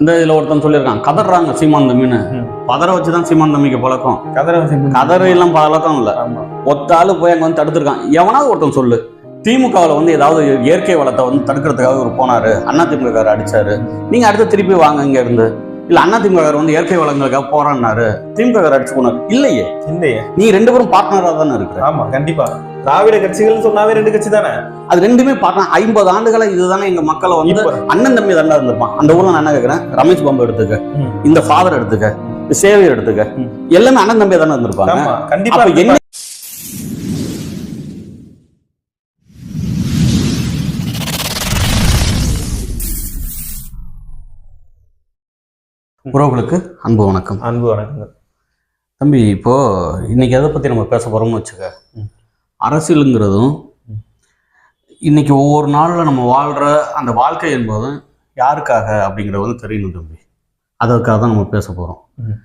இந்த இதுல ஒருத்தன் சொல்லியிருக்கான் கதறாங்க சீமான் தம்பின்னு. பதற வச்சுதான் சீமான் தம்பிக்கு பழக்கம். கதரை கதற எல்லாம் பழக்கம் இல்ல. ஒத்த ஆளு போய் அங்க வந்து தடுத்திருக்கான். எவனாவது ஒருத்தன் சொல்லு. திமுகவில் வந்து ஏதாவது இயற்கை வளத்தை வந்து தடுக்கிறதுக்காக இவர் போனாரு. அண்ணா திமுக அடிச்சாரு. நீங்க அடுத்து திருப்பி வாங்க இங்க இருந்து. இல்ல அண்ணா திமுக வந்து இயற்கை வளங்களுக்காக போறான்னாரு திமுக அடிச்சு போனாரு இல்லையே? இல்லையே. நீ ரெண்டு பேரும் பார்ட்னரா தானே இருக்கிற? ஆமா கண்டிப்பா. திராவிட கட்சிகள் சொன்னாவே ரெண்டு கட்சி தானே? அது ரெண்டுமே பார்ட்னர் ஐம்பது ஆண்டுகளா இதுதானே எங்க மக்களை வந்து அண்ணன் தம்பி தானே இருந்திருப்பான். அந்த ஊர்ல நான் என்ன கேட்கிறேன் ரமேஷ் பாம்பு எடுத்துக்க. இந்த ஃபாதர் எடுத்துக்க. இந்த சேவியர் எடுத்துக்க. எல்லாமே அண்ணன் தம்பி தானே இருந்திருப்பாங்க. கண்டிப்பா என்ன உறவுகளுக்கு அன்பு வணக்கம் அன்பு வணக்கங்க தம்பி இப்போ இன்னைக்கு எதை பத்தி நம்ம பேச போறோம்னு வச்சுக்க. அரசியலுங்கிறதும் ம். இன்னைக்கு ஒவ்வொரு நாள்ல நம்ம வாழ்ற அந்த வாழ்க்கை என்பதும் யாருக்காக அப்படிங்கிறது வந்து தெரியணும் தம்பி அதற்காக தான் நம்ம பேச போறோம் ம்.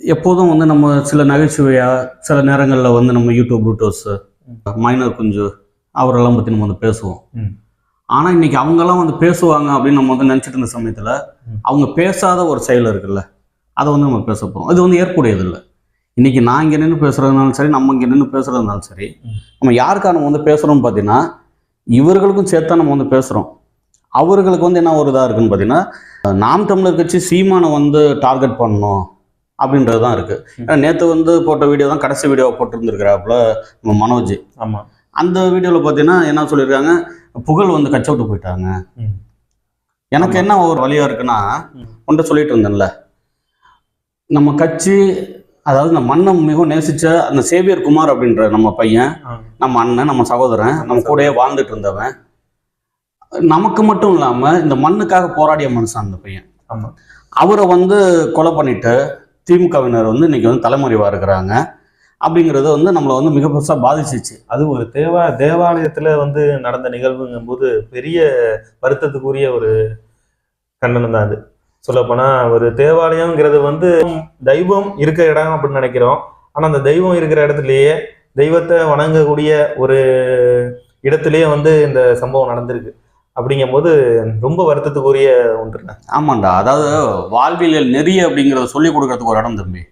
எப்போதும் வந்து நம்ம சில நகைச்சுவையா சில நேரங்களில் வந்து நம்ம யூடியூப் ப்ளூட்டோஸ் மைனர் குஞ்சு அவரெல்லாம் பற்றி நம்ம வந்து பேசுவோம். ஆனால் இன்னைக்கு அவங்கெல்லாம் வந்து பேசுவாங்க அப்படின்னு நம்ம வந்து நினச்சிட்டு இருந்த சமயத்தில். அவங்க பேசாத ஒரு செயல் இருக்குல்ல அதை வந்து நம்ம பேச போகிறோம் அது வந்து ஏற்புடையது இல்லை. இன்னைக்கு நான் இங்கே நின்று பேசுறதுனாலும் சரி நம்ம இங்கே நின்று பேசுறதுனாலும் சரி. நம்ம யாருக்காக நம்ம வந்து பேசுகிறோம் பார்த்தீங்கன்னா இவர்களுக்கும் சேர்த்து நம்ம வந்து பேசுகிறோம் அவர்களுக்கு வந்து என்ன ஒரு இதாக இருக்குன்னு பார்த்தீங்கன்னா நாம் தமிழர் கட்சி சீமானை வந்து டார்கெட் பண்ணணும் அப்படின்றது தான் இருக்குது ஏன்னா நேற்று வந்து போட்ட வீடியோ தான் கடைசி வீடியோ போட்டிருந்துருக்கிறாப்புல நம்ம மனோஜ். ஆமா. அந்த வீடியோவில் பார்த்தீங்கன்னா என்ன சொல்லியிருக்காங்க புகழ் வந்து கட்சி விட்டு போயிட்டாங்க. எனக்கு என்ன ஒரு வழியா இருக்குன்னா. உன்கிட்ட சொல்லிட்டு இருந்தேன்ல நம்ம கட்சி அதாவது இந்த மண்ணை மிகவும் நேசிச்ச அந்த சேவியர் குமார் அப்படின்ற நம்ம பையன். நம்ம அண்ணன் நம்ம சகோதரன் நம்ம கூடயே வாழ்ந்துட்டு இருந்தவன் நமக்கு மட்டும் இல்லாம இந்த மண்ணுக்காக போராடிய மனுஷன் அந்த பையன். அவரை வந்து கொலை பண்ணிட்டு திமுகவினர் வந்து இன்னைக்கு வந்து தலைமறைவா இருக்கிறாங்க அப்படிங்கிறது வந்து நம்மளை வந்து மிக பெருசா பாதிச்சிச்சு. அது ஒரு தேவா தேவாலயத்துல வந்து நடந்த நிகழ்வுங்கும் போது பெரிய வருத்தத்துக்குரிய ஒரு கண்டனம் தான் அது. சொல்லப்போனா ஒரு தேவாலயம்ங்கிறது வந்து தெய்வம் இருக்கிற இடம் அப்படின்னு நினைக்கிறோம். ஆனா அந்த தெய்வம் இருக்கிற இடத்துலயே தெய்வத்தை வணங்கக்கூடிய ஒரு இடத்துலயே வந்து இந்த சம்பவம் நடந்திருக்கு. அப்படிங்கும்போது ரொம்ப வருத்தத்துக்குரிய ஒன்று ஆமாண்டா. அதாவது வாழ்வியல் நெறி அப்படிங்கிறத சொல்லி கொடுக்கறதுக்கு ஒரு இடம் தம்பி.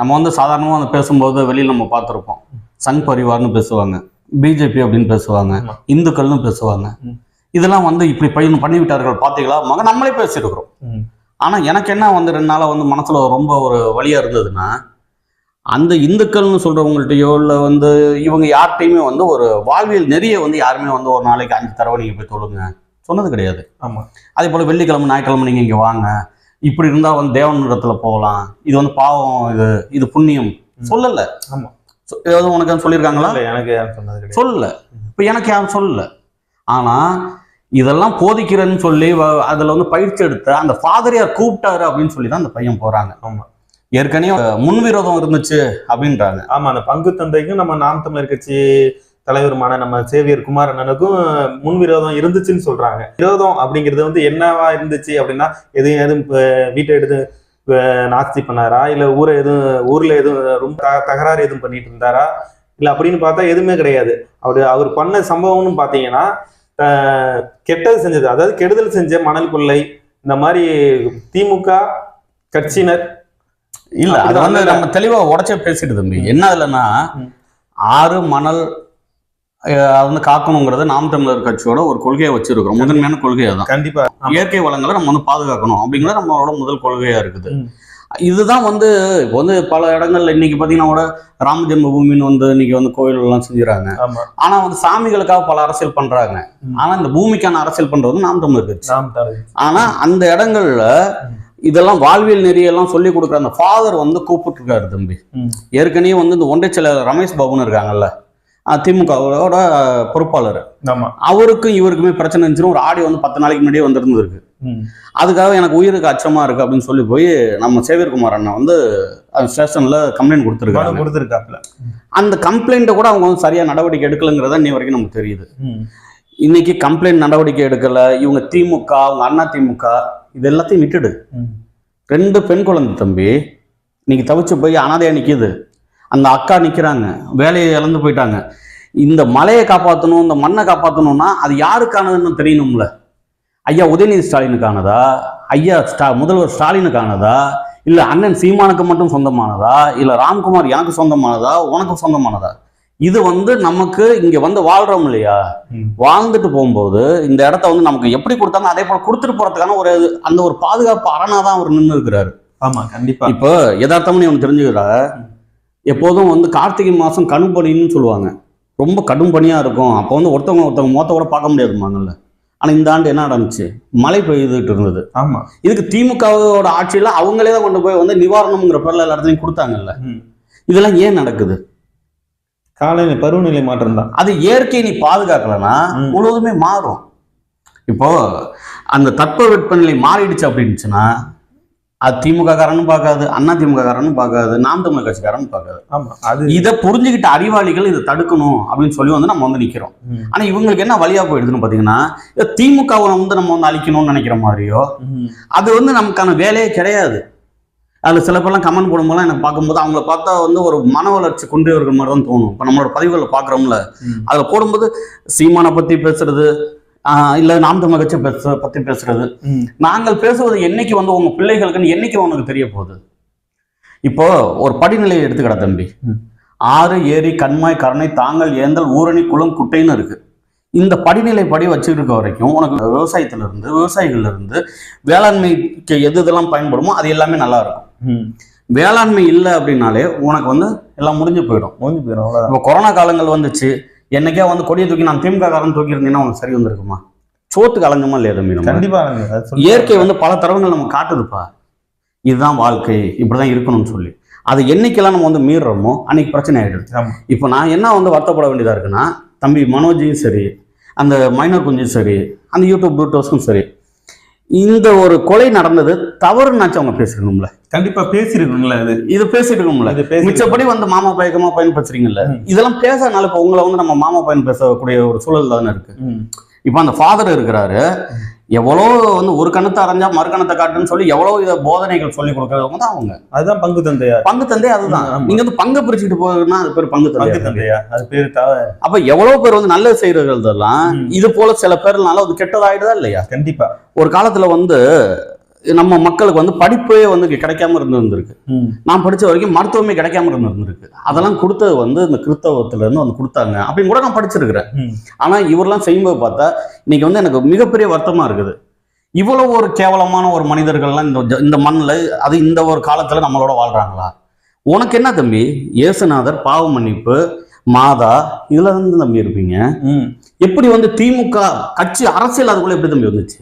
நம்ம வந்து சாதாரணமாக வந்து பேசும்போது வெளியில் நம்ம பார்த்துருப்போம். சங் பரிவார்னு பேசுவாங்க. பிஜேபி அப்படின்னு பேசுவாங்க. இந்துக்கள்னு பேசுவாங்க. இதெல்லாம் வந்து இப்படி பையன் பண்ணிவிட்டார்கள் பார்த்தீங்களா? மக நம்மளே பேசியிருக்கிறோம். ஆனால் எனக்கு என்ன வந்து ரெண்டு நாளாக வந்து மனசில் ரொம்ப ஒரு வழியாக இருந்ததுன்னா அந்த இந்துக்கள்னு சொல்கிறவங்கள்ட்டையோ இல்லை வந்து இவங்க யார்கிட்டையுமே வந்து ஒரு வாழ்வியல் நெறிய வந்து யாருமே வந்து ஒரு நாளைக்கு அஞ்சு தடவை நீங்கள் போய் தொழுங்க. சொன்னது கிடையாது. ஆமா. அதே போல் வெள்ளிக்கிழமை ஞாயிற்றுக்கிழமை நீங்கள் இங்கே வாங்க. இப்படி இருந்தால் வந்து தேவன் இடத்துல போகலாம். இது வந்து பாவம் இது இது புண்ணியம். சொல்லலை. ஆமா. சொ- ஏதாவது உனக்கு சொல்லியிருக்காங்களா? இல்ல, எனக்கு யாரும் சொன்னது சொல்லல. இப்போ எனக்கு யாரும் சொல்லல. ஆனா இதெல்லாம் போதிக்கிறேன்னு சொல்லி அதுல வந்து பயிற்சி எடுத்த அந்த ஃபாதரியார் கூப்பிட்டாரு அப்படின்னு சொல்லி தான் அந்த பையன் போறாங்க. ஆமா. ஏற்கனவே முன்விரோதம் இருந்துச்சு அப்படின்றாங்க. ஆமா அந்த பங்கு தந்தைக்கும் நம்ம நாம் தமிழர் கட்சி தலைவருமான நம்ம சேவியர் குமார் அண்ணனுக்கும் முன்விரோதம் இருந்துச்சுன்னு சொல்றாங்க விரோதம் அப்படிங்கிறது வந்து என்னவா இருந்துச்சு அப்படின்னா எதுவும் எதுவும் வீட்டை எடுத்து நாஸ்தி பண்ணாரா இல்ல ஊரை எதுவும் ஊர்ல எதுவும் ரொம்ப தகராறு எதுவும் பண்ணிட்டு இருந்தாரா இல்ல அப்படின்னு பார்த்தா எதுவுமே கிடையாது அவர் அவர் பண்ண சம்பவம்னு பாத்தீங்கன்னா கெட்டது செஞ்சது அதாவது கெடுதல் செஞ்ச மணல் கொள்ளை இந்த மாதிரி திமுக கட்சியினர் இல்ல அது வந்து. நம்ம தெளிவா உடச்சே பேசிட்டு தம்பி. என்ன இல்லைன்னா ம். ஆறு மணல் அது வந்து காக்கணுங்கிறது நாம் தமிழர் கட்சியோட ஒரு கொள்கையை வச்சிருக்கிறோம். முதன்மையான கொள்கையை தான் கண்டிப்பா. இயற்கை வளங்களை நம்ம வந்து பாதுகாக்கணும் அப்படிங்கிறது நம்மளோட முதல் கொள்கையா இருக்குது. இதுதான் வந்து இப்போ வந்து பல இடங்கள்ல இன்னைக்கு பார்த்தீங்கன்னா கூட ராம ஜென்மபூமின்னு வந்து இன்னைக்கு வந்து கோயில் எல்லாம் செஞ்சுறாங்க ஆனா வந்து சாமிகளுக்காக பல அரசியல் பண்றாங்க. ஆனா இந்த பூமிக்கான அரசியல் பண்றது நாம் தமிழர் கட்சி. ஆனா அந்த இடங்கள்ல. இதெல்லாம் வாழ்வியல் நெறியெல்லாம் சொல்லி கொடுக்குற அந்த ஃபாதர் வந்து கூப்பிட்டுருக்காரு தம்பி. ஏற்கனவே வந்து இந்த ஒன்றை செயலர் ரமேஷ் பாபுன்னு இருக்காங்கல்ல. திமுகவோட பொறுப்பாளர். ஆமா. அவருக்கும் இவருக்குமே பிரச்சனை இருந்துச்சுன்னு ஒரு ஆடியோ வந்து பத்து நாளைக்கு முன்னாடியே வந்திருந்திருக்கு. அதுக்காக எனக்கு உயிருக்கு அச்சமா இருக்கு அப்படின்னு சொல்லி போய் நம்ம சேவியர்குமார் அண்ணா வந்து ஸ்டேஷன்ல கம்ப்ளைண்ட் கொடுத்துருக்காங்க கொடுத்துருக்காப்ல அந்த கம்ப்ளைண்ட்டை கூட அவங்க வந்து சரியா நடவடிக்கை எடுக்கலைங்கிறத இன்னி வரைக்கும் நமக்கு தெரியுது. இன்னைக்கு கம்ப்ளைண்ட் நடவடிக்கை எடுக்கல இவங்க திமுக அவங்க அண்ணா திமுக இது எல்லாத்தையும் விட்டுடு. ரெண்டு பெண் குழந்தை தம்பி இன்னைக்கு தவிச்சு போய் அனாதையா நிக்குது. அந்த அக்கா நிக்கிறாங்க. வேலையை இழந்து போயிட்டாங்க. இந்த மலையை காப்பாற்றணும் இந்த மண்ணை காப்பாற்றணும்னா அது யாருக்கானதுன்னு தெரியணும்ல. ஐயா உதயநிதி ஸ்டாலினுக்கானதா ஐயா ஸ்டா முதல்வர் ஸ்டாலினுக்கானதா இல்ல அண்ணன் சீமானுக்கு மட்டும் சொந்தமானதா? இல்ல ராம்குமார் எனக்கு சொந்தமானதா? உனக்கு சொந்தமானதா? இது வந்து நமக்கு இங்க வந்து வாழ்றோம் இல்லையா. வாழ்ந்துட்டு போகும்போது இந்த இடத்த வந்து நமக்கு எப்படி கொடுத்தாங்க? அதே போல கொடுத்துட்டு போறதுக்கான ஒரு அந்த ஒரு பாதுகாப்பு அரணா தான் அவர் நின்று இருக்கிறாரு ஆமா கண்டிப்பா. இப்போ யதார்த்தமா நீ ஒன்று தெரிஞ்சுக்கிறா? எப்போதும் வந்து கார்த்திகை மாசம் கணுப்பணின்னு சொல்லுவாங்க. ரொம்ப கடும் பனியா இருக்கும். அப்போ வந்து ஒருத்தவங்க ஒருத்தவங்க மொத்த கூட பார்க்க முடியாதுமாங்கல்ல ஆனா இந்த ஆண்டு என்ன நடந்துச்சு மழை பெய்துட்டு இருந்தது. ஆமா. இதுக்கு திமுகவோட ஆட்சியில அவங்களே தான் கொண்டு போய் வந்து நிவாரணம்ங்கிற பேர்ல எல்லா இடத்துலையும் கொடுத்தாங்கல்ல. இதெல்லாம் ஏன் நடக்குது? காலநிலை பருவநிலை மாற்றம் தான். அது இயற்கையை நீ பாதுகாக்கலன்னா. முழுவதுமே மாறும். இப்போ அந்த தட்பவெப்பநிலை மாறிடுச்சு அப்படின்னுச்சுன்னா அது திமுக காரனும் பார்க்காது அண்ணா திமுக காரனும் பார்க்காது நாம் தமிழ் கட்சிக்காரனும் பார்க்காது ஆமா அது இதை புரிஞ்சுக்கிட்ட அறிவாளிகள் இதை தடுக்கணும் அப்படின்னு சொல்லி வந்து நம்ம வந்து நிக்கிறோம். ஆனா இவங்களுக்கு என்ன வழியா போயிடுதுன்னு பாத்தீங்கன்னா திமுகவை வந்து நம்ம வந்து அழிக்கணும்னு நினைக்கிற மாதிரியோ. அது வந்து நமக்கான வேலையே கிடையாது அதுல சில பேர்லாம் கமெண்ட் போடும்போது எனக்கு பார்க்கும்போது அவங்கள பார்த்தா வந்து ஒரு மன வளர்ச்சி கொண்டவர்கள் மாதிரி தான் தோணும் இப்போ நம்மளோட பதிவுகளை பார்க்குறோம்ல. அதுல போடும்போது சீமானை பத்தி பேசுறது இல்ல நாம் தமிழ் கட்சி பேச பத்தி பேசுறது. நாங்கள் பேசுவது என்னைக்கு வந்து உங்க பிள்ளைகளுக்குன்னு என்னைக்கு உனக்கு தெரிய போகுது? இப்போ ஒரு படிநிலையை எடுத்துக்கடா தம்பி. ஆறு ஏரி கண்மாய் கரணை தாங்கள் ஏந்தல் ஊரணி குளம் குட்டைன்னு இருக்கு. இந்த படிநிலை படி வச்சிருக்க வரைக்கும் உனக்கு விவசாயத்துல இருந்து விவசாயிகள்ல இருந்து வேளாண்மைக்கு எது இதெல்லாம் பயன்படுமோ அது எல்லாமே நல்லா இருக்கும். ம். வேளாண்மை இல்லை அப்படின்னாலே உனக்கு வந்து எல்லாம் முடிஞ்சு போயிடும். முடிஞ்சு போயிடும் இப்போ கொரோனா காலங்கள் வந்துச்சு. என்னைக்கே வந்து கொடியை தூக்கி நான் திமுக காரன் தூக்கி இருந்தீங்கன்னா உனக்கு சரி வந்திருக்குமா? சோத்துக்கு அலைஞ்சமா இல்லையா நம்ம? கண்டிப்பா. இயற்கை வந்து பல தரவுகள் நம்ம காட்டுதுப்பா. இதுதான் வாழ்க்கை இப்படிதான் இருக்கணும்னு சொல்லி. அது என்னைக்கெல்லாம் நம்ம வந்து மீறுறோமோ அன்னைக்கு பிரச்சனை ஆயிடுது. ஆமா. இப்போ நான் என்ன வந்து வருத்தப்பட வேண்டியதா இருக்குன்னா தம்பி மனோஜியும் சரி அந்த மைனர் குஞ்சும் சரி அந்த யூடியூப் ப்ளூட்டோஸ்க்கும் சரி இந்த ஒரு கொலை நடந்தது தவறுனாச்சும் அவங்க பேசிக்கணும்ல கண்டிப்பா பேசிருக்கணும்ல அது இது பேசிக்கணும்ல இது மிச்சப்படி வந்து மாமா பயக்கமா பயன் பேசுறீங்கல்ல ம். இதெல்லாம் பேசனால இப்போ உங்களை வந்து நம்ம மாமா பயன் பேசக்கூடிய ஒரு சூழல் தானே இருக்கு. இப்போ அந்த ஃபாதர் இருக்கிறாரு எவ்வளோ வந்து ஒரு கணத்தை அரைஞ்சா மறு கணத்தை காட்டுன்னு சொல்லி எவ்வளோ இத போதனைகள் சொல்லி கொடுக்கறவங்க தான் அவங்க. அதுதான் பங்கு தந்தையா? பங்கு தந்தை அதுதான். நீங்க வந்து பங்கு பிரிச்சுட்டு போகுதுன்னா அது பேர் பங்கு பங்கு தந்தை தந்தையா? அது பேரு தவ அப்ப எவ்வளவு பேர் வந்து நல்லது செய்யறதெல்லாம். இது போல சில பேர்னால அது கெட்டதாயிடுதா இல்லையா? கண்டிப்பா. ஒரு காலத்துல வந்து நம்ம மக்களுக்கு வந்து படிப்பே வந்து கிடைக்காம இருந்திருக்கு ம். நான் படிச்ச வரைக்கும் மருத்துவமே கிடைக்காம இருந்திருக்கு அதெல்லாம் கொடுத்தது வந்து இந்த கிறிஸ்தவத்துல இருந்து வந்து கொடுத்தாங்க. அப்படின்னு கூட நான் படிச்சிருக்கிறேன். ம். ஆனா இவரெல்லாம் செய்யும்போது பார்த்தா இன்னைக்கு வந்து எனக்கு மிகப்பெரிய வருத்தமா இருக்குது. இவ்வளவு ஒரு கேவலமான ஒரு மனிதர்கள்லாம் இந்த இந்த மண்ணில் அது இந்த ஒரு காலத்துல நம்மளோட வாழ்றாங்களா? உனக்கு என்ன தம்பி? இயேசுநாதர் பாவ மன்னிப்பு மாதா இதுல இருந்து தம்பி இருப்பீங்க. எப்படி வந்து திமுக கட்சி அரசியல் அதுக்குள்ள எப்படி தம்பி வந்துச்சு?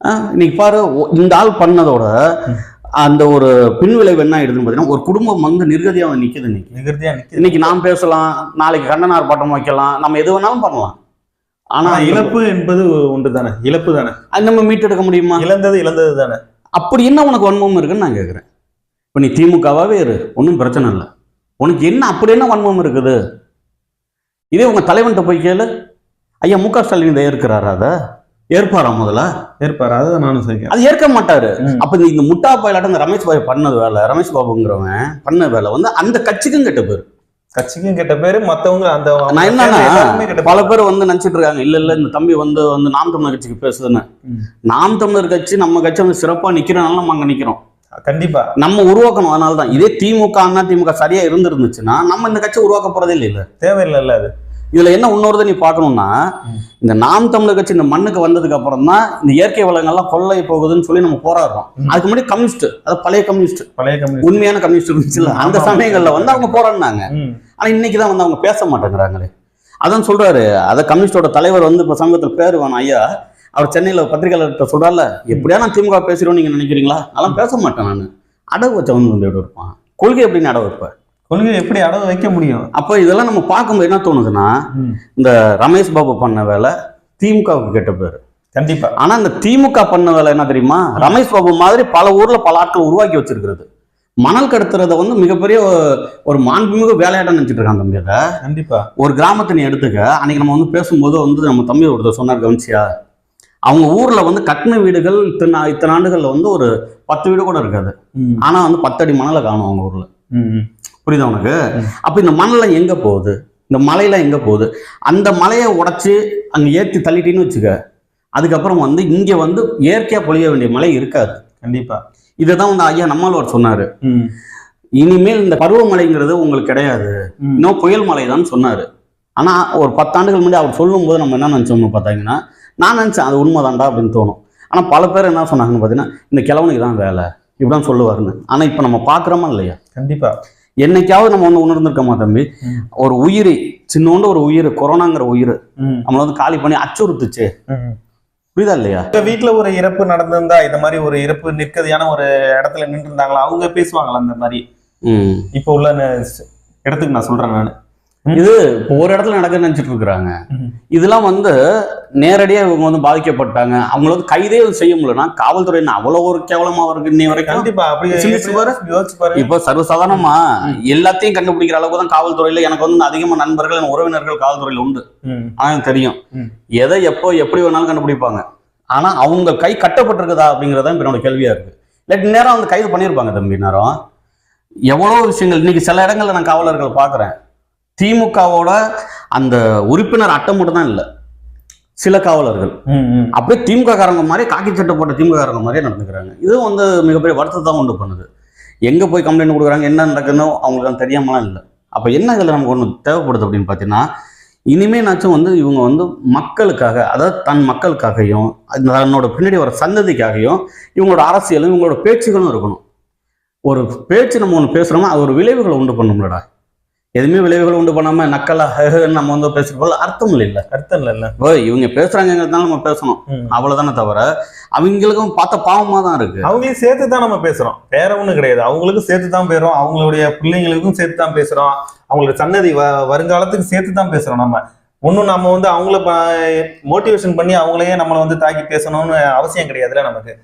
இன்னைக்கு பாரு இந்த ஆள் பண்ணதோட அந்த ஒரு பின்விளைவு என்ன ஆயிடுதுன்னு பார்த்தீங்கன்னா ஒரு குடும்பம் வந்து நிர்கதியா வந்து நிக்குது இன்னைக்கு. நிகழ்த்தியா நிக்குது. இன்னைக்கு நாம் பேசலாம் நாளைக்கு கண்டன ஆர்ப்பாட்டம் வைக்கலாம் நம்ம எது வேணாலும் பண்ணலாம். ஆனா இழப்பு என்பது ஒன்று தானே இழப்பு தானே? அது நம்ம மீட்டெடுக்க முடியுமா? இழந்தது இழந்தது தானே? அப்படி என்ன உனக்கு வன்மம் இருக்குன்னு நான் கேட்குறேன் இப்போ நீ திமுகவாவே இரு ஒன்றும் பிரச்சனை இல்லை. உனக்கு என்ன அப்படி என்ன வன்மம் இருக்குது? இதே உங்க தலைவன்கிட்ட போய் கேளு. ஐயா மு க ஸ்டாலின் இதை ஏற்கிறாரா அதை? ஏற்பாரா முதல்ல? ஏற்பாரு? அதுதான் நானும் செய்கிறேன் அது ஏற்க மாட்டாரு. அப்ப இந்த- முட்டா பயிலாட்டம் இந்த ரமேஷ் பாய் பண்ணது வேலை. ரமேஷ் பாபுங்கிறவன் பண்ண வேலை வந்து அந்த கட்சிக்கும் கெட்ட பேர். கட்சிக்கும் கெட்ட பேரு மத்தவங்க அந்த நான் என்னன்னா பல பேரு. வந்து நினைச்சிட்டு இருக்காங்க இல்ல இல்ல இந்த தம்பி வந்து வந்து நாம் தமிழர் கட்சிக்கு பேசுதுன்னு. நாம் தமிழர் கட்சி நம்ம கட்சி வந்து சிறப்பா நிக்கிறனால நம்ம அங்க நிக்கிறோம். கண்டிப்பா. நம்ம உருவாக்கணும் அதனால தான் இதே திமுக அண்ணா திமுக சரியா இருந்திருந்துச்சுன்னா நம்ம இந்த கட்சி உருவாக்க போறதே இல்லை இல்ல தேவையில்லைல்ல அது. இதுல என்ன இன்னொரு நீ பார்க்கணும்னா. இந்த நாம் தமிழர் கட்சி இந்த மண்ணுக்கு வந்ததுக்கு அப்புறம் தான் இந்த இயற்கை வளங்கள்லாம் கொள்ளை போகுதுன்னு சொல்லி நம்ம போராடுறோம். அதுக்கு முன்னாடி கம்யூனிஸ்ட் அது பழைய கம்யூனிஸ்ட் பழைய கம்யூனிஸ்ட் உண்மையான கம்யூனிஸ்ட் இருந்துச்சுல்ல அந்த. சமயங்கள்ல வந்து அவங்க போராடினாங்க. ஆனா இன்னைக்கு தான் வந்து அவங்க பேச மாட்டேங்கிறாங்களே. அதான் சொல்றாரு அத கம்யூனிஸ்டோட தலைவர் வந்து இப்ப சமீபத்தில் பேர் வேணும் ஐயா. அவர் சென்னையில பத்திரிகையாளர்கிட்ட சொல்றாருல எப்படியா நான் திமுக பேசுறோம் நீங்க நினைக்கிறீங்களா? அதெல்லாம் பேச மாட்டேன் நான். அடகு வச்சவன் வந்து இருப்பான் கொள்கை எப்படின்னு அடகு வைப்ப கொள்கை எப்படி அடவு வைக்க முடியும்? அப்ப இதெல்லாம் நம்ம பார்க்கும்போது என்ன தோணுதுன்னா. இந்த ரமேஷ் பாபு பண்ண வேலை திமுகவுக்கு கெட்ட பேர். கண்டிப்பா. ஆனா இந்த திமுக பண்ண வேலை என்ன தெரியுமா? ரமேஷ் பாபு மாதிரி பல ஊர்ல பல ஆட்கள் உருவாக்கி வச்சிருக்கிறது. மணல் கடத்துறத வந்து மிகப்பெரிய ஒரு- மாண்புமிகு வேலையாட்டம் நினைச்சிட்டு இருக்காங்க தம்பி அதை. கண்டிப்பா. ஒரு கிராமத்தை நீ எடுத்துக்க அன்னைக்கு நம்ம வந்து பேசும்போது வந்து நம்ம தம்பி ஒருத்தர் சொன்னார் கவனிச்சியா? அவங்க ஊர்ல வந்து கட்டின வீடுகள் இத்தனை இத்தனை ஆண்டுகள்ல வந்து ஒரு பத்து வீடு கூட இருக்காது. ஆனா வந்து பத்தடி மணலை காணும் அவங்க ஊர்ல. புரியுதா உனக்கு. அப்ப இந்த மணல்லாம் எங்க போகுது? இந்த மலையெல்லாம் எங்க போகுது? அந்த மலையை உடைச்சு அங்க ஏத்தி தள்ளிட்டீன்னு வச்சுக்க அதுக்கப்புறம் வந்து இங்க வந்து இயற்கையா பொழிய வேண்டிய மழை இருக்காது. கண்டிப்பா. இதுதான் வந்து ஐயா நம்மாழ்வார் சொன்னாரு. இனிமேல் இந்த பருவமழைங்கிறது உங்களுக்கு கிடையாது. இன்னும் புயல் மழை தான் சொன்னாரு. ஆனா ஒரு பத்தாண்டுகள் முன்னாடி அவர் சொல்லும்போது நம்ம என்ன நினைச்சோம்னு பார்த்தீங்கன்னா நான் நினைச்சேன் அது உண்மைதான்டா அப்படின்னு தோணும். ஆனா பல பேர் என்ன சொன்னாங்கன்னு பார்த்தீங்கன்னா இந்த கிழவனுக்கு தான் வேலை. இப்படிதான் சொல்லுவாருன்னு. ஆனா இப்ப நம்ம பாக்குறோமா இல்லையா? கண்டிப்பா. என்னைக்காவது நம்ம வந்து உணர்ந்திருக்கோமா தம்பி. ஒரு உயிர் சின்னோண்டு ஒரு உயிர் கொரோனாங்கிற உயிர். நம்மள வந்து காலி பண்ணி அச்சுறுத்துச்சு. புரியுதா இல்லையா உங்க வீட்ல ஒரு இறப்பு நடந்திருந்தா இந்த மாதிரி ஒரு இறப்பு நிற்கதியான ஒரு இடத்துல நின்று இருந்தாங்களா அவங்க பேசுவாங்களா அந்த மாதிரி. இப்போ உள்ள இடத்துக்கு நான் சொல்றேன் நான் இது இப்போ ஒரு இடத்துல நடக்க நினைச்சிட்டு இருக்கிறாங்க இதெல்லாம் வந்து நேரடியா இவங்க வந்து பாதிக்கப்பட்டாங்க. அவங்கள வந்து கைதே செய்ய முடியலன்னா காவல்துறை அவ்வளவு ஒரு கேவலமா இருக்கு இன்னை வரைக்கும்? இப்போ சர்வசாதாரணமா எல்லாத்தையும் கண்டுபிடிக்கிற அளவுக்கு தான் காவல்துறையில எனக்கு வந்து அதிகமா நண்பர்கள் என் உறவினர்கள் காவல்துறையில உண்டு. ஆனா எனக்கு தெரியும். எதை எப்போ எப்படி வேணாலும் கண்டுபிடிப்பாங்க. ஆனா அவங்க கை கட்டப்பட்டிருக்குதா அப்படிங்கறத இப்ப என்னோட கேள்வியா இருக்கு. இல்லாட்டி நேரம் வந்து கைது பண்ணியிருப்பாங்க தம்பி நேரம் எவ்வளவு விஷயங்கள். இன்னைக்கு சில இடங்கள்ல நான் காவலர்கள் பார்க்குறேன் திமுகவோட அந்த உறுப்பினர் அட்டை மட்டும் தான் இல்லை. சில காவலர்கள். அப்படியே திமுக காரங்க மாதிரி காக்கி சட்டை போட்ட திமுக காரங்க மாதிரியே நடந்துக்கிறாங்க. இது வந்து மிகப்பெரிய வருத்தத்தை உண்டு பண்ணுது. எங்க போய் கம்ப்ளைண்ட் கொடுக்குறாங்க என்ன நடக்குன்னு அவங்களுக்கு தெரியாமலாம் இல்லை. அப்ப என்ன இதுல நமக்கு ஒன்று தேவைப்படுது அப்படின்னு பார்த்தீங்கன்னா இனிமேனாச்சும் வந்து இவங்க வந்து மக்களுக்காக அதாவது தன் மக்களுக்காகவும் அந்த தன்னோட பின்னாடி வர சந்ததிக்காகவும் இவங்களோட அரசியலும் இவங்களோட பேச்சுகளும் இருக்கணும். ஒரு பேச்சு நம்ம ஒன்று பேசுறோமோ அது ஒரு விளைவுகளை உண்டு பண்ணும்லடா. எதுவுமே விளைவுகள் உண்டு பண்ணாம நக்கலா ஹெஹன்னு நம்ம வந்து பேசுறது போல அர்த்தம் இல்லைல்ல அர்த்தம் இல்லைல்ல இப்போ இவங்க பேசுறாங்கிறதுனால நம்ம பேசணும். அவ்வளவுதானே தவிர அவங்களுக்கும் பார்த்த பாவமா தான் இருக்கு. அவங்களையும் சேர்த்து தான் நம்ம பேசுறோம். வேற ஒண்ணும் கிடையாது. அவங்களுக்கும் சேர்த்து தான் பேசுறோம். அவங்களுடைய பிள்ளைங்களுக்கும் சேர்த்து தான் பேசுறோம். அவங்களுடைய சன்னதி வ- வருங்காலத்துக்கு சேர்த்து தான் பேசுறோம் நம்ம. ஒன்றும் நம்ம வந்து அவங்கள மோட்டிவேஷன் பண்ணி அவங்களையே நம்மளை வந்து தாக்கி பேசணும்னு அவசியம் கிடையாதுல்ல நமக்கு.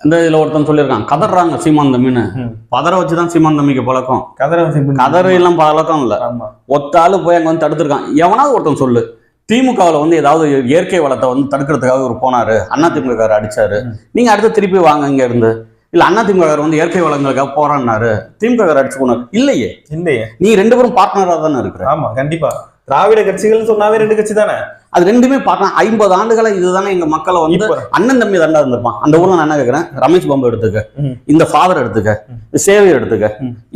இந்த இதுல ஒருத்தன் சொல்லியிருக்கான் கதறாங்க சீமான் தம்பின்னு. பதற வச்சுதான் சீமான் தம்பிக்கு பழக்கம். கதரை கதறு எல்லாம் பழக்கம் இல்ல. ஆமா. ஒத்த ஆளு போய் அங்க வந்து தடுத்திருக்கான். எவனாவது ஒருத்தன் சொல்லு. திமுகவுல வந்து ஏதாவது இயற்கை வளத்தை வந்து தடுக்கிறதுக்காக ஒரு போனாரு. அண்ணா திமுக அடிச்சாரு. நீங்க அடுத்து திருப்பி வாங்க இங்க இருந்து. இல்ல அண்ணா திமுக வந்து இயற்கை வளங்களுக்காக போறான்னாரு திமுக அடிச்சு போனாரு. இல்லையே. இல்லையே. நீ ரெண்டு பேரும் பார்ட்னரா தானே இருக்கிற? ஆமா கண்டிப்பா. திராவிட கட்சிகள்னு சொன்னாவே ரெண்டு கட்சி தானே அது ரெண்டுமே பார்ட்னர் ஐம்பது ஆண்டுகளா இதுதானே எங்க மக்களை வந்து அண்ணன் தம்பி தண்டா இருந்திருப்பான். அந்த ஊர்ல நான் என்ன கேக்குறேன்? ரமேஷ் பாம்பு எடுத்துக்க. இந்த ஃபாதர் எடுத்துக்க. சேவியர் எடுத்துக்க.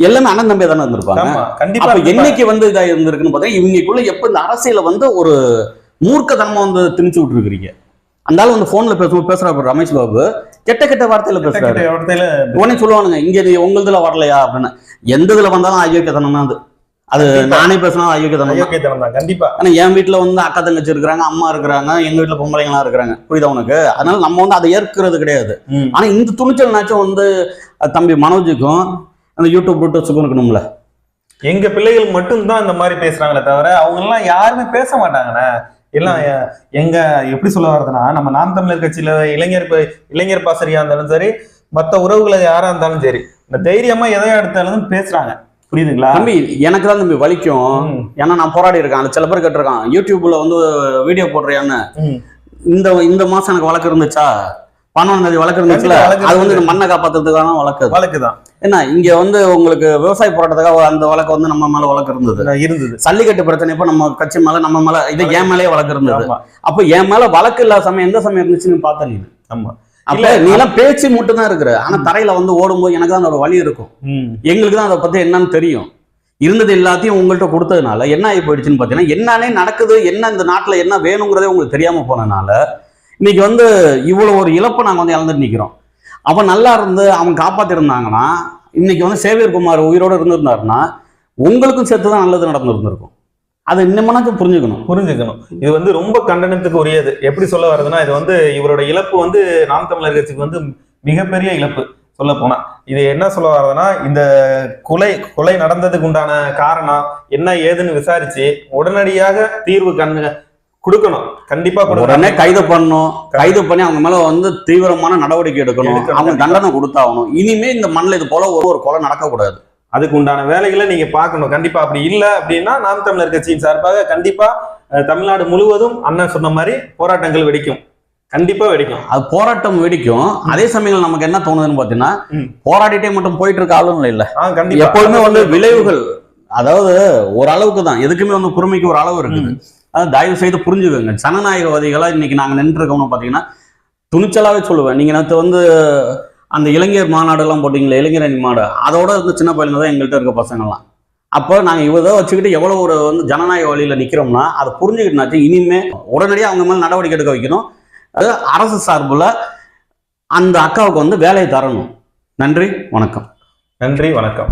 எல்லாமே அண்ணன் தம்பி தானே இருந்திருப்பாங்க. கண்டிப்பா. என்னைக்கு வந்து இதா இருந்திருக்குன்னு பார்த்தா இவங்களுக்குள்ள எப்ப இந்த அரசியல வந்து ஒரு மூர்க்கத்தனமா வந்து திணிச்சு விட்டுருக்கீங்க அந்த ஆள் வந்து போன்ல பேசும்போது பேசுறாரு ரமேஷ் பாபு. கெட்ட கெட்ட வார்த்தையில பேசுறாரு. உடனே சொல்லுவானுங்க இங்க உங்களுதுல வரலையா? அப்படின்னு. எந்த இதுல வந்தாலும் அயோக்கியத்தனம் தான் அது. அது. நானே பேசினாலும் அயோக்கியத்தனம் தான். அயோக்கியத்தனம் தான் கண்டிப்பா. ஆனா என் வீட்ல வந்து அக்கா தங்கச்சி இருக்கிறாங்க அம்மா இருக்கிறாங்க எங்க வீட்ல பொம்பளைங்களா இருக்கிறாங்க. புரியுதா உனக்கு? அதனால நம்ம வந்து அதை ஏற்கிறது கிடையாது. ஆனா இந்த துணிச்சல்னாச்சும் வந்து தம்பி மனோஜுக்கும் அந்த யூடியூப் ப்ளூடூத்ஸுக்கும் இருக்கணும்ல. எங்க பிள்ளைகள் மட்டும்தான் இந்த மாதிரி பேசுறாங்களே தவிர அவங்க எல்லாம் யாருமே பேச மாட்டாங்கண்ணே. எல்லாம் எங்க எப்படி சொல்ல வர்றதுன்னா நம்ம நாம் தமிழர் கட்சியில இளைஞர் இளைஞர் பாசரியா இருந்தாலும் சரி மத்த உறவுகளை யாரா இருந்தாலும் சரி இந்த தைரியமா எதை எடுத்தாலும் பேசுறாங்க. புரியுதுங்களா? தம்பி எனக்கு தான் தம்பி வலிக்கும். ஏன்னா நான் போராடி இருக்கேன். அது சில பேர் கேட்டிருக்கான் யூடியூப்ல வந்து வீடியோ போடுறியான்னு. இந்த இந்த மாசம் எனக்கு வழக்கு இருந்துச்சா? பன்னெண்டாம் தேதி வழக்கு இருந்துச்சுல? அது வந்து மண்ணை காப்பாத்துறதுக்கான வழக்கு. வழக்குதான் என்ன இங்க வந்து உங்களுக்கு விவசாய போராட்டத்துக்காக அந்த வழக்கு வந்து நம்ம மேல வழக்கு இருந்தது. இருந்தது. சல்லிக்கட்டு பிரச்சனை இப்ப நம்ம கட்சி மேல நம்ம மேல இது என் மேலேயே வழக்கு இருந்தது. அப்ப என் மேல வழக்கு இல்லாத சமயம் எந்த சமயம் இருந்துச்சுன்னு பார்த்த நீ. ஆமா. அப்ப நீ எல்லாம் பேச்சு மட்டும் தான் இருக்கிற. ஆனா தரையில வந்து ஓடும்போது எனக்கு தான் அதோட வழி இருக்கும். ம். எங்களுக்கு தான் அதை பத்தி என்னன்னு தெரியும். இருந்தது எல்லாத்தையும் உங்கள்கிட்ட கொடுத்ததுனால என்ன ஆகி போயிடுச்சுன்னு பார்த்தீங்கன்னா என்னன்னே நடக்குது என்ன இந்த நாட்டுல என்ன வேணுங்கிறதே உங்களுக்கு தெரியாம போனனால இன்னைக்கு வந்து இவ்வளவு ஒரு இழப்பை நாங்க வந்து இழந்துட்டு நிக்கிறோம். அவன் நல்லா இருந்து அவன் காப்பாத்திருந்தாங்கன்னா இன்னைக்கு வந்து சேவியர் குமார் உயிரோட இருந்திருந்தாருன்னா உங்களுக்கும் சேர்த்து தான் நல்லது நடந்திருந்திருக்கும். அதை இன்னும் புரிஞ்சுக்கணும். புரிஞ்சுக்கணும். இது வந்து ரொம்ப கண்டனத்துக்கு உரியது. எப்படி சொல்ல வருதுன்னா இது வந்து இவரோட இழப்பு வந்து நாம் தமிழர் கட்சிக்கு வந்து மிகப்பெரிய இழப்பு சொல்ல போனா. இது என்ன சொல்ல வர்றதுன்னா இந்த கொலை கொலை நடந்ததுக்கு உண்டான காரணம் என்ன ஏதுன்னு விசாரிச்சு உடனடியாக தீர்வு கண்ணு கொடுக்கணும். கண்டிப்பா உடனே கைது பண்ணணும். கைது பண்ணி அவங்க மேல வந்து தீவிரமான நடவடிக்கை எடுக்கணும். அவங்க. தண்டனை கொடுத்தாகணும். இனிமே இந்த மண்ணில் இது போல ஒரு ஒரு கொலை நடக்கக்கூடாது. அதுக்கு உண்டான வேலைகளை நீங்க பார்க்கணும். கண்டிப்பா அப்படி இல்ல அப்படின்னா நாம் தமிழர் கட்சியின் சார்பாக கண்டிப்பா தமிழ்நாடு முழுவதும் அண்ணன் சொன்ன மாதிரி போராட்டங்கள் வெடிக்கும். கண்டிப்பா வெடிக்கும். அது போராட்டம் வெடிக்கும். அதே சமயங்கள் நமக்கு என்ன தோணுதுன்னு பாத்தீங்கன்னா. போராடிட்டே மட்டும் போயிட்டு இருக்க ஆளும் இல்ல. எப்பொழுதுமே வந்து விளைவுகள் அதாவது ஒரு அளவுக்கு தான். எதுக்குமே வந்து பொறுமைக்கு ஒரு அளவு இருக்குது. அதாவது தயவு செய்து புரிஞ்சுக்கோங்க. ஜனநாயகவாதிகளாக இன்னைக்கு நாங்கள் நின்றுருக்கோம்னு பார்த்தீங்கன்னா துணிச்சலாகவே சொல்லுவேன். நீங்கள் நேற்று வந்து அந்த இளைஞர் மாநாடுலாம் போட்டிங்களே இளைஞர் அணி மாடு அதோட இருந்து சின்ன பையனுங்க தான் எங்கள்கிட்ட இருக்க பசங்கள்லாம். அப்போ நாங்கள் இவதை வச்சுக்கிட்டு எவ்வளோ ஒரு வந்து ஜனநாயக வழியில் நிற்கிறோம்னா அதை புரிஞ்சுக்கிட்டுனாச்சு இனிமே உடனடியாக அவங்க மேலே நடவடிக்கை எடுக்க வைக்கணும். அது அரசு சார்பில் அந்த அக்காவுக்கு வந்து வேலையை தரணும். நன்றி வணக்கம். நன்றி வணக்கம்.